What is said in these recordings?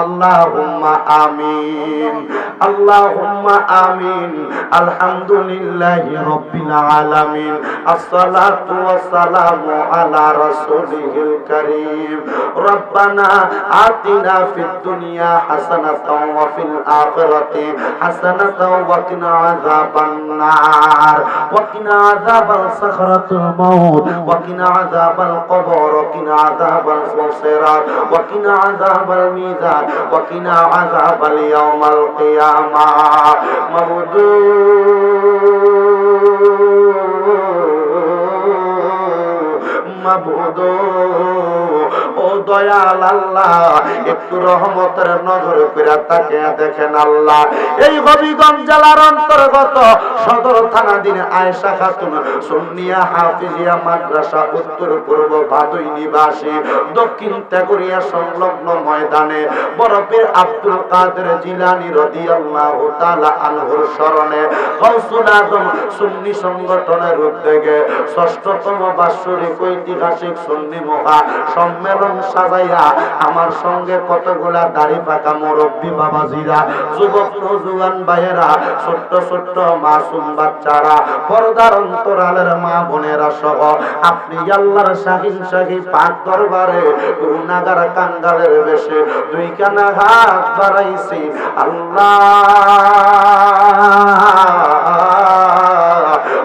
اللهم آمين اللهم آمين الحمد لله رب العالمين الصلاة والسلام على رسوله الكريم ربنا آتنا في الدنيا حسنة وفي الآخرة حسنة وقنا عذاب النار وقنا عذاب صخرة الموت وقنا عذاب القبر وقنا عذاب الصراط وقنا عذاب الميزان ফুসিরাত ওয়া কিনা আযাবাল মিজান ও দয়াল আল্লাহ, একটু রহমতের নজর করে তাকে দেখেন আল্লাহ। এই হবিগঞ্জ জেলার অন্তর্গত সদর থানাধীন আয়েশা খাতুন, সুন্নিয়া হাফিজিয়া মাদ্রাসা, উত্তর পূর্ব ভাদুই নিবাসী, দক্ষিণ তেগুরিয়া সংলগ্ন ময়দানে। বরফের আব্দুল কাদের জিলানি রাদিয়াল্লাহু তাআলা আনহুর স্মরণে গৌসুল আজম সুন্নি সংগঠনের উদ্যোগে ষষ্ঠতম বাৎসরিক ঐতিহাসিক সুন্নি মহা সম্মেলন সাজাইয়া আমার সঙ্গে কতগুলা দাড়ি পাকা মুরব্বী বাবাজিরা, যুবক নজুয়ান ভাইয়েরা, ছোট্ট ছোট্ট মাসুম বাচ্চারা, পর্দার অন্তরালের মা বোনেরা সহ, আপনি আল্লাহর শাহিন শাহী পাক দরবারে গুনাগার কাঙ্গালের বেশে দুই কানা হাত বাড়াইছি। আল্লাহ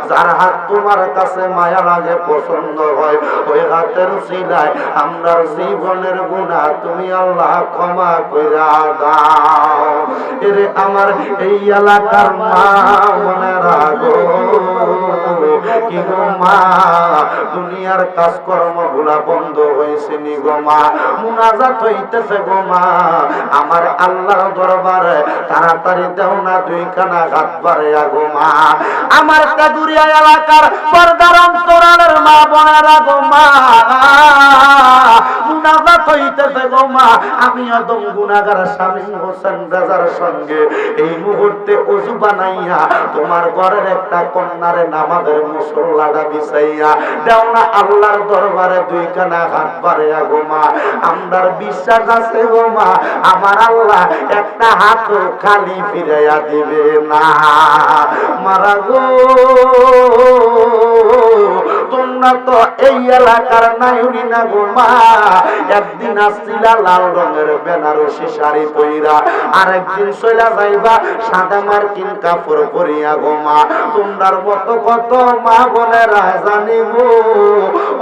যার হাত তোমার কাছে মায়া লাগে, পছন্দ হয়, ওই হাতের সিলাই আমরা জীবনের গুণা তুমি আল্লাহ ক্ষমা কইরা দাও। এরে আমার এই এলাকার মা মনে রাগো কি গো মা, দুনিয়ার কাজকর্মগুলা বন্ধ হয়েছে নি গো মা, মুনাজাত হইতেছে গো মা। আমার আল্লাহর দরবারে তাড়াতাড়ি দেও না দুই কানা হাত বাড়াইয়া গো মা। আমার কাদুরিয়া এলাকার পর্দার অন্তরালের মা বোনেরা গো মা। হইতেছে গো মা, আমি আদম গুনাগার স্বামী, হোসেন রাজার সঙ্গে এই মুহূর্তে অজু বানাইয়া তোমার ঘরের একটা কন্যারে নামাজের মুসল্লাটা বিছাইয়া দেও না আল্লাহর দরবারে দুই কানা হাত বাড়াইয়া গো মা। আমরার বিশ্বাস আছে গো মা, আমার আল্লাহ একটা হাত খালি ফিরাইয়া দিবে না। মারা গো তোমরা তো এই এলাকার নাইনি না গো মা। একদিন আসছিলা লাল রঙের বেনারসি শাড়ি পইরা আর একদিন সইলা যাইবা সাদা মার্কিন কাপড় পরিয়া গো মা। তোমরার মতো কত মা বোনেরা জানি গো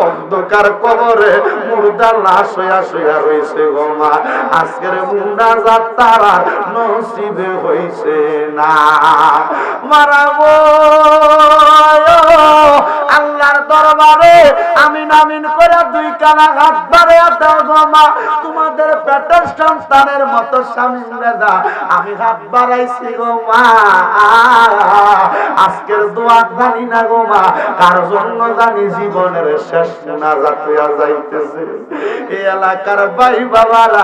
অন্ধকার কবরে মুর্দা লাশ হইয়া শুয়া রইছে গো মা। আজকের মুন্ডা যাত্রার নসিবে হইছে না। মারা আল্লাহর দরবারে আমিন আমিন করে দুই কানা হাত বাড়ে দাও গো মা। তোমাদের পেটের সন্তানের মতো স্বামী রেজা আমি হাত বাড়াইছি গো মা। আজকের দোয়া জানি না গো মা। কার জন্য জানি জীবনের শেষ না যাতুয়া যাইতেছে। এই এলাকার ভাই বাবারা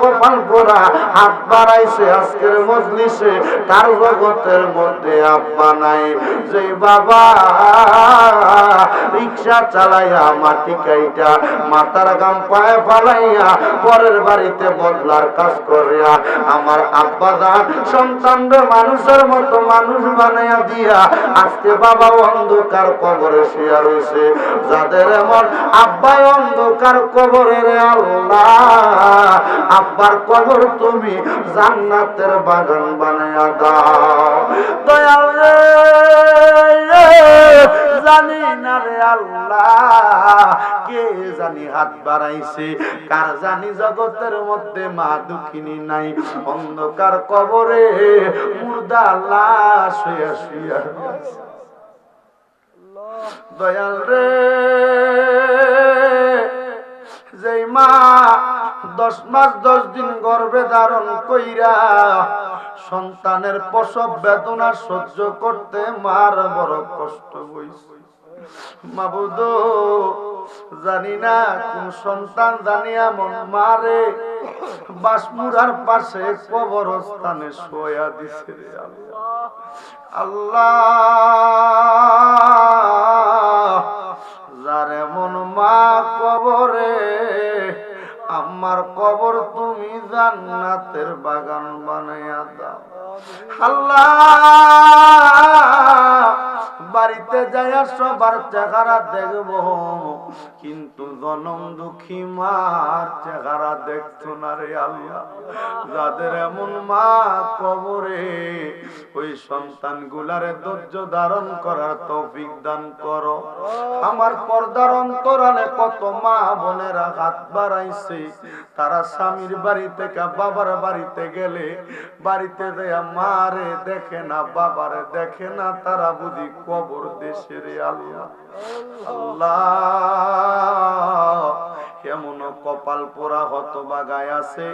কপাল পোড়া হাত বাড়াইছে আজকের মজলিসে, তার জগতের মধ্যে আব্বা নাই। যে বাবা রিক্সা চালাইয়া মাটি কাইটা গাম পায়ে ফালাইয়া, পরের বাড়িতে বদলার কাজ করিয়া, আমার আব্বা দান সন্তানরা মানুষের মতো মানুষ বানাইয়া দিয়া, আজকে বাবা অন্ধকার কবরে শুয়া রয়েছে যাদের এমন আব্বাই অন্ধকার কবরে রে আল্লাহ আব্বার কবর তুমি জান্নাতের বাগান বানাইয়া দাও দয়াল জানি না রে আল্লাহ, কে জানি হাত বাড়াইছে, কার জানি জগতের মধ্যে মা দুঃখিনী নাই অন্ধকার কবরে মুর্দা লাশ হইয়া শুইয়া। দয়াল রে, যেই মা দশ মাস দশ দিন গর্ভে ধারণ কইরা সন্তানের প্রসব বেদনা সহ্য করতে মার বড় কষ্ট হইছে। জানি না কোন সন্তান জানি এমন মারে বাসমুরার পাশে কবরস্থানে শোয়া দিছে আল্লাহ। আমার কবর তুমি জান্নাতের বাগান বানাইয়া দাও। আল্লাহ! বাড়িতে যাইয়া সবার চেহারা দেখব কিন্তু জনম দুঃখী মার চেহারা দেখতো না রে আল্লাহ? যাদের এমন মা কবরে, ওই সন্তান গুলারে ধৈর্য ধারণ করার তৌফিক দান কর। আমার পর্দার অন্তরালে কত মা বোনেরা হাত বাড়াইছে তারা স্বামীর বাড়ি থেকে বাবার বাড়িতে গেলে, বাড়িতে দেয়া মারে দেখে না, বাবারে দেখে না, তারা বুঝি কবর দেশের আল্লাহ। আল্লাহ এমন কপাল পোড়া হত বাগায় আছে,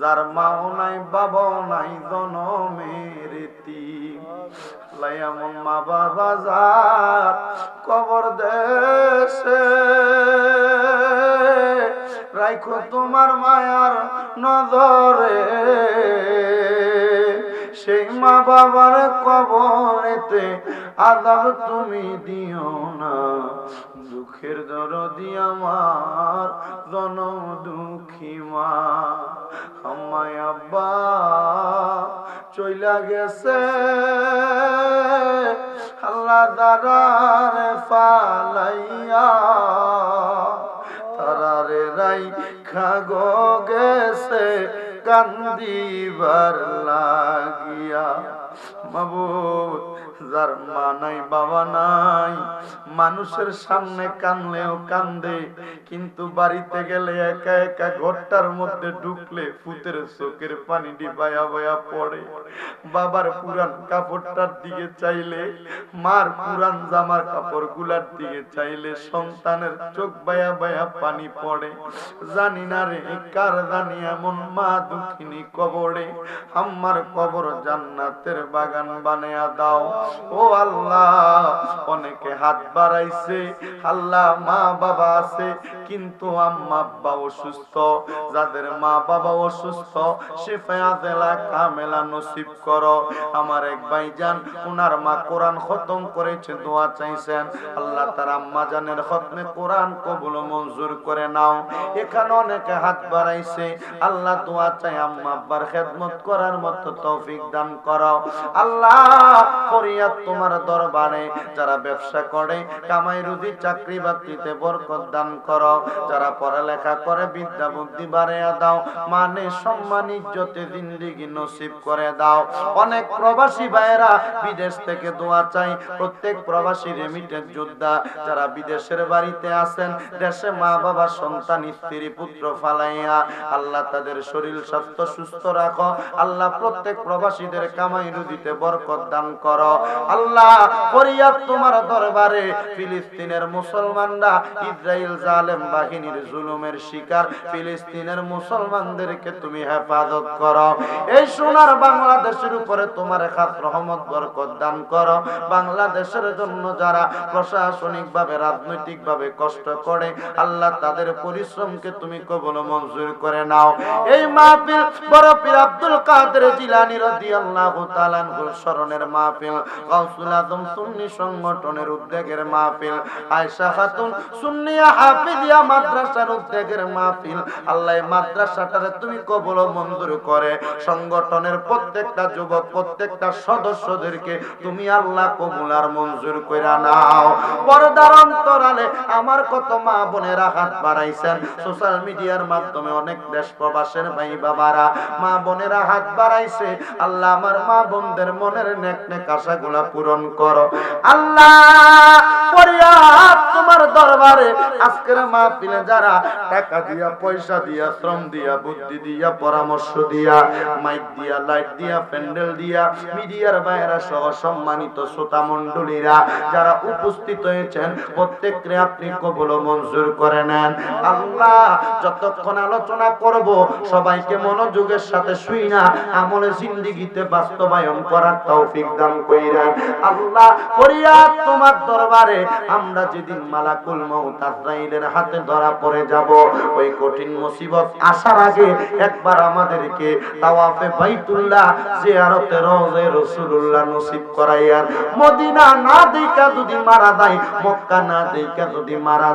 যার মাও নাই, বাবাও নাই, জনমের এমন মা বাবা যার কবর দেশে রাখো তোমার মায়ার নজরে। সেই মা বাবার কবরেতে আদাব তুমি দিও না। দুঃখের দরদি আমার, জনম দুঃখী মা। আমায় আব্বা, চইলা গেছে। আল্লাহ দারারে ফালাইয়া তারারে রাই খাগো গেছে কান্দিবার লাগিয়া। যার মা নাই, বাবা নাই। মানুষের সামনে কানলেও কান্দে, কিন্তু বাড়িতে গেলে একা একা ঘরটার মধ্যে ঢুকলে ফুতের চোখের পানি ডিবায়া বয়া পড়ে। বাবার পুরান কাপড়টার দিকে চাইলে, মার পুরান জামার কাপড়গুলার দিকে চাইলে সন্তানের চোখ বায়া বায়া পানি পড়ে। জানি না রে, কার জানি এমন মা দুঃখিনী কবরে। আমার কবর জান্নাতের বাগান বানায়া দাও। ও আল্লাহ, অনেকে হাত বাড়াইছে। আল্লাহ, মা বাবা আছে, কিন্তু আম্মা আব্বা অসুস্থ। যাদের মা বাবা অসুস্থ শিফায়া দেলা কামেলা নসিব করো। আমার এক ভাইজান, উনার মা কোরআন খতম করেছে, দোয়া চাইছেন। আল্লাহ তার আম্মা জানের খতমে কোরআন কবুল মঞ্জুর করে নাও। এখানে অনেকে হাত বাড়াইছে। আল্লাহ দোয়া চাই আম্মা আব্বার খেদমত করার মতো তৌফিক দান করো যারা মানে বিদেশ থেকে দোয়া চাই প্রত্যেক প্রবাসী যোদ্ধা যারা বিদেশের বাড়িতে আছেন, দেশে মা বাবা, সন্তান, স্ত্রী, পুত্র ফালাইয়া আল্লাহ তাদের শরীর স্বাস্থ্য সুস্থ রাখো। আল্লাহ প্রত্যেক প্রবাসীদের কামাই বরকত দান করো। আল্লাহ, ফরিয়াদ তোমার দরবারে। ফিলিস্তিনের মুসলমানরা ইসরায়েল জালেম বাহিনীর জুলুমের শিকার। ফিলিস্তিনের মুসলমানদেরকে তুমি হেফাজত করো। এই সোনার বাংলাদেশের উপরে তোমার খাত রহমত, বরকত দান করো। বাংলাদেশের জন্য যারা প্রশাসনিক ভাবে রাজনৈতিক ভাবে কষ্ট করে, আল্লাহ তাদের পরিশ্রমকে তুমি কবল মঞ্জুর করে নাও। এই মাহফিল বড় পীর আব্দুল কাদের জিলানী রাদিয়াল্লাহু তাআলা স্মরণের মাহফিল। গাউসুল আজম সুন্নি সংগঠনের উদ্যোগের মাহফিল। আয়েশা খাতুন সুন্নিয়া হাফিজিয়া মাদ্রাসার উদ্যোগের মাহফিল। আল্লাহ মাদ্রাসাটারে তুমি কবল মঞ্জুর করে। সংগঠনের প্রত্যেকটা যুবক, প্রত্যেকটা সদস্যদেরকে তুমি আল্লাহ কবুল আর মঞ্জুর কইরা নাও। পর্দার অন্তরালে আমার কত মা বোনেরা হাত বাড়াইছেন। সোশ্যাল মিডিয়ার মাধ্যমে অনেক দেশ প্রবাসের ভাই বাবারা মা বোনেরা হাত বাড়াইছে। আল্লাহ আমার মা বোনদের মনের নেক নেক আশাগুলা পূরণ করো। আল্লাহ তোমার দরবারে। আজকের মাহফিলে যারা টাকা দিয়া, পয়সা দিয়া, শ্রম দিয়া, বুদ্ধি দিয়া, পরামর্শ দিয়া, মাইক দিয়া, লাইট দিয়া, প্যান্ডেল দিয়া, মিডিয়ার বাইরা সহ সম্মানিত শ্রোতা মণ্ডলীরা, যারা উপস্থিত হয়েছেন প্রত্যেককে আপনি কবল মঞ্জুর করে নেন। আল্লাহ, যতক্ষণ আলোচনা করব, সবাইকে মনোযোগের সাথে শুই না, আমলে জিন্দিগিতে বাস্তবায়ন করার তৌফিক দান কইরেন আল্লাহ ফরিয়াদ তোমার দরবারে আমরা যেদিন মালাকুল মউত আজরাইলের হাতে ধরা পড়ে যাব, ওই কঠিন মুসিবত আসার আগে একবার আমাদেরকে তাওয়াফে বাইতুল্লাহ জিয়ারতে রওজে রাসূলুল্লাহ নসিব মদিনা না যদি মারা মক্কা না যদি মারা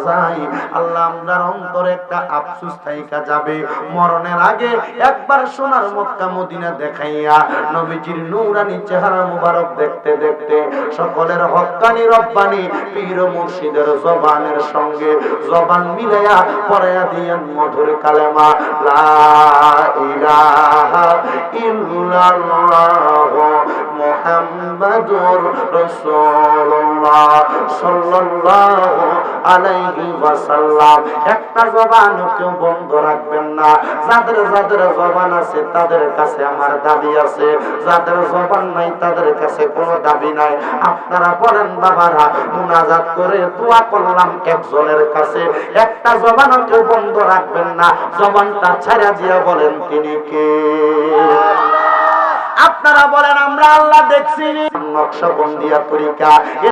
আল্লাহ অন্তরে একটা আফসোস থাইকা যাবে। মরণের আগে একবার সোনার মক্কা মদিনা দেখাইয়া নবীজির নূরানি চেহারা মুবারক দেখতে দেখতে সকলের হকানি রব্বানি পীর মুর্শিদের জবানের সঙ্গে জবান মিলাইয়া পড়াইয়া দিয়েন মধুর কালেমা, লা ইলাহা ইল্লাল্লাহ মুহাম্মাদুর রাসূলুল্লাহ সাল্লাল্লাহু আলাইহি ওয়াসাল্লাম। একটা জবান কেউ বন্ধ রাখবেন না। যাদের যাদের জবান আছে তাদের কাছে আমার দাবি আছে। যাদের জবান নাই তাদের কাছে কোনো দাবি নাই। আপনারা বলেন, বাবারা, মুনাজাত করে দোয়া করলাম একজনের কাছে। একটা জবান কেউ বন্ধ রাখবেন না। জবানটা ছাড়া দিয়া বলেন, তিনি কে? আপনারা বলেন আমরা আল্লাহ দেখছি। নকশা নকশবন্দিয়া তরিকা